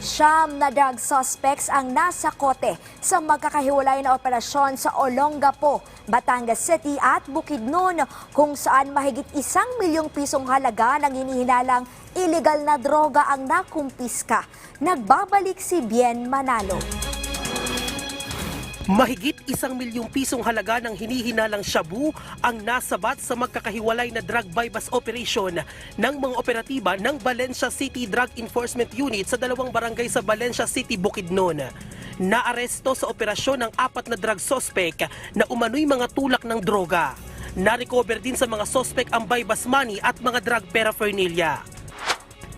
Siyam na drug suspects ang nasa kote sa magkakahiwalay na operasyon sa Olongapo, Batangas City at Bukidnon kung saan mahigit isang milyong pisong halaga ng hinihinalang illegal na droga ang nakumpiska. Nagbabalik si Bien Manalo. Mahigit isang milyong pisong halaga ng hinihinalang shabu ang nasabat sa magkakahiwalay na drug bypass operation ng mga operatiba ng Valencia City Drug Enforcement Unit sa dalawang barangay sa Valencia City, Bukidnon. Naaresto sa operasyon ng apat na drug suspect na umano'y mga tulak ng droga. Na-recover din sa mga suspect ang bypass money at mga drug paraphernalia.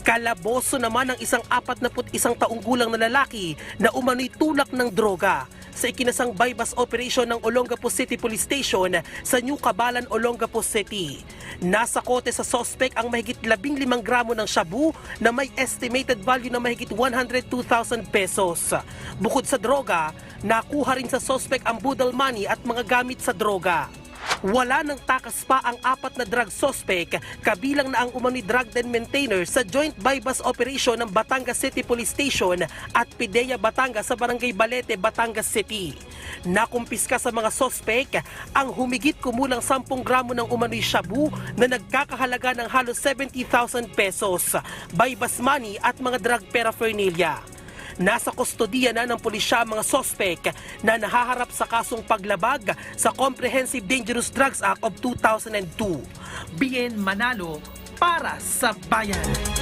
Kalaboso naman ang isang 41 taong gulang na lalaki na umano'y tulak ng droga sa ikinasang bypass operation ng Olongapo City Police Station sa New Cabalan, Olongapo City. Nasa kote sa suspect ang mahigit 15 gramo ng shabu na may estimated value na mahigit 102,000 pesos. Bukod sa droga, nakuha rin sa suspect ang budal money at mga gamit sa droga. Wala nang takas pa ang apat na drug suspect kabilang na ang umano'y drug den maintainer sa joint bypass operation ng Batangas City Police Station at Pidea Batangas sa Barangay Balete, Batangas City. Nakumpiska sa mga suspect ang humigit kumulang 10 gramo ng umano'y shabu na nagkakahalaga ng halos 70,000 pesos, bypass money at mga drug paraphernalia. Nasa kustodiya na ng pulisya mga sospek na nahaharap sa kasong paglabag sa Comprehensive Dangerous Drugs Act of 2002. Bien Manalo para sa bayan.